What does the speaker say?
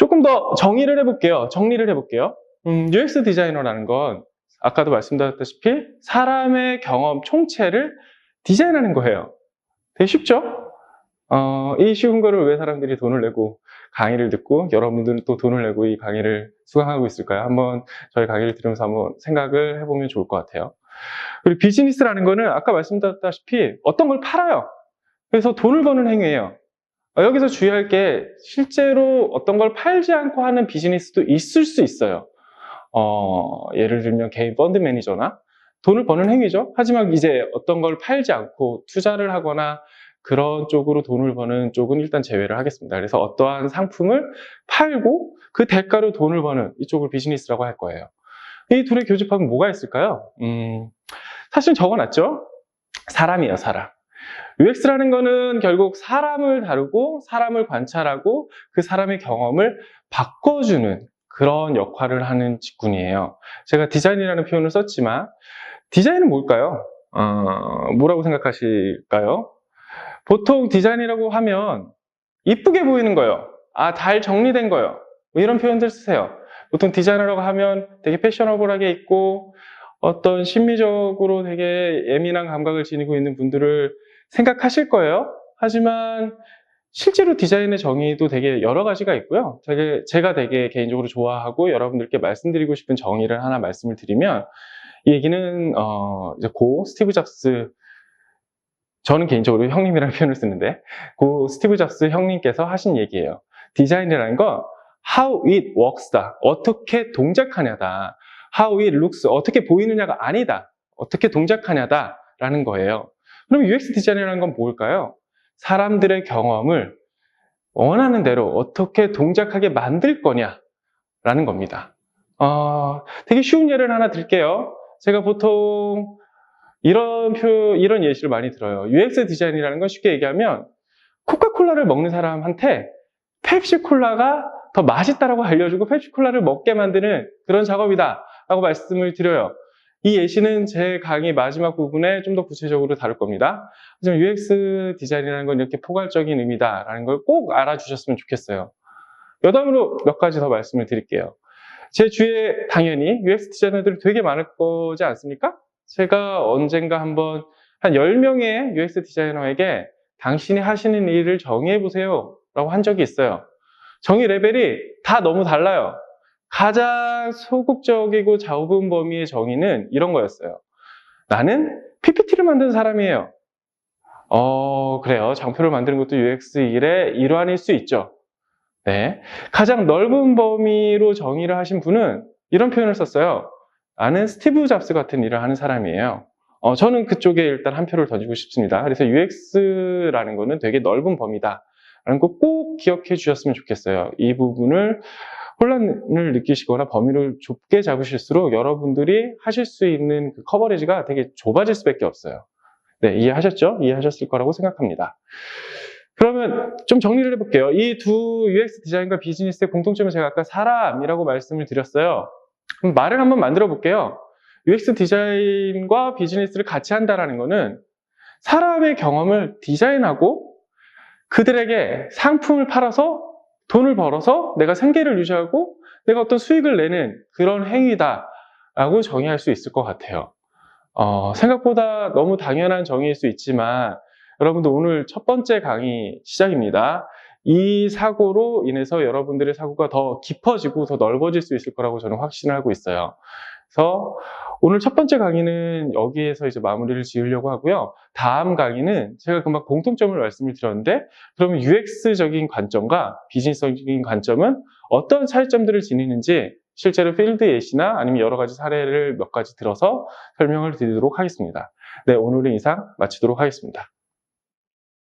조금 더 정의를 해볼게요. 정리를 해볼게요. 음, UX 디자이너라는 건 아까도 말씀드렸다시피 사람의 경험 총체를 디자인하는 거예요. 되게 쉽죠? 어, 이 쉬운 거를 왜 사람들이 돈을 내고 강의를 듣고 여러분들은 또 돈을 내고 이 강의를 수강하고 있을까요? 한번 저희 강의를 들으면서 한번 생각을 해보면 좋을 것 같아요. 그리고 비즈니스라는 거는 아까 말씀드렸다시피 어떤 걸 팔아요. 그래서 돈을 버는 행위예요. 어, 여기서 주의할 게 실제로 어떤 걸 팔지 않고 하는 비즈니스도 있을 수 있어요. 어, 예를 들면 개인 펀드 매니저나 돈을 버는 행위죠. 하지만 이제 어떤 걸 팔지 않고 투자를 하거나 그런 쪽으로 돈을 버는 쪽은 일단 제외를 하겠습니다. 그래서 어떠한 상품을 팔고 그 대가로 돈을 버는 이쪽을 비즈니스라고 할 거예요. 이 둘의 교집합은 뭐가 있을까요? 음, 사실 적어놨죠? 사람이에요, 사람. UX라는 거는 결국 사람을 다루고 사람을 관찰하고 그 사람의 경험을 바꿔주는 그런 역할을 하는 직군이에요. 제가 디자인이라는 표현을 썼지만 디자인은 뭘까요? 어, 뭐라고 생각하실까요? 보통 디자인이라고 하면 이쁘게 보이는 거예요. 아, 잘 정리된 거예요. 뭐 이런 표현들 쓰세요. 보통 디자이너라고 하면 되게 패셔너블하게 있고 어떤 심미적으로 되게 예민한 감각을 지니고 있는 분들을 생각하실 거예요. 하지만 실제로 디자인의 정의도 되게 여러 가지가 있고요. 되게 제가 되게 개인적으로 좋아하고 여러분들께 말씀드리고 싶은 정의를 하나 말씀을 드리면 이 얘기는 어, 이제 고 스티브 잡스 저는 개인적으로 형님이라는 표현을 쓰는데 고 스티브 잡스 형님께서 하신 얘기예요. 디자인이라는 건 how it works다. 어떻게 동작하냐다. how it looks. 어떻게 보이느냐가 아니다. 어떻게 동작하냐다라는 거예요. 그럼 UX 디자인이라는 건 뭘까요? 사람들의 경험을 원하는 대로 어떻게 동작하게 만들 거냐라는 겁니다. 어, 되게 쉬운 예를 하나 드릴게요. 제가 보통 이런 표, 이런 예시를 많이 들어요. UX 디자인이라는 건 쉽게 얘기하면 코카콜라를 먹는 사람한테 펩시콜라가 더 맛있다라고 알려주고 펩시콜라를 먹게 만드는 그런 작업이다 라고 말씀을 드려요. 이 예시는 제 강의 마지막 부분에 좀 더 구체적으로 다룰 겁니다. 하지만 UX 디자인이라는 건 이렇게 포괄적인 의미다라는 걸 꼭 알아주셨으면 좋겠어요. 여담으로 몇 가지 더 말씀을 드릴게요. 제 주위에 당연히 UX 디자이너들이 되게 많을 거지 않습니까? 제가 언젠가 한번 한 10명의 UX 디자이너에게 당신이 하시는 일을 정의해보세요 라고 한 적이 있어요. 정의 레벨이 다 너무 달라요. 가장 소극적이고 좁은 범위의 정의는 이런 거였어요. 나는 PPT를 만드는 사람이에요. 어, 그래요. 장표를 만드는 것도 UX 일의 일환일 수 있죠. 네. 가장 넓은 범위로 정의를 하신 분은 이런 표현을 썼어요. 나는 스티브 잡스 같은 일을 하는 사람이에요. 어, 저는 그쪽에 일단 한 표를 던지고 싶습니다. 그래서 UX라는 거는 되게 넓은 범위다. 라는 거 꼭 기억해 주셨으면 좋겠어요. 이 부분을 혼란을 느끼시거나 범위를 좁게 잡으실수록 여러분들이 하실 수 있는 그 커버리지가 되게 좁아질 수밖에 없어요. 네, 이해하셨죠? 이해하셨을 거라고 생각합니다. 그러면 좀 정리를 해볼게요. 이 두 UX 디자인과 비즈니스의 공통점을 제가 아까 사람이라고 말씀을 드렸어요. 그럼 말을 한번 만들어 볼게요. UX 디자인과 비즈니스를 같이 한다는 거는 사람의 경험을 디자인하고 그들에게 상품을 팔아서 돈을 벌어서 내가 생계를 유지하고 내가 어떤 수익을 내는 그런 행위다라고 정의할 수 있을 것 같아요. 어, 생각보다 너무 당연한 정의일 수 있지만 여러분들 오늘 첫 번째 강의 시작입니다. 이 사고로 인해서 여러분들의 사고가 더 깊어지고 더 넓어질 수 있을 거라고 저는 확신을 하고 있어요. 그래서 오늘 첫 번째 강의는 여기에서 이제 마무리를 지으려고 하고요. 다음 강의는 제가 금방 공통점을 말씀을 드렸는데 그러면 UX적인 관점과 비즈니스적인 관점은 어떤 차이점들을 지니는지 실제로 필드 예시나 아니면 여러 가지 사례를 몇 가지 들어서 설명을 드리도록 하겠습니다. 네, 오늘은 이상 마치도록 하겠습니다.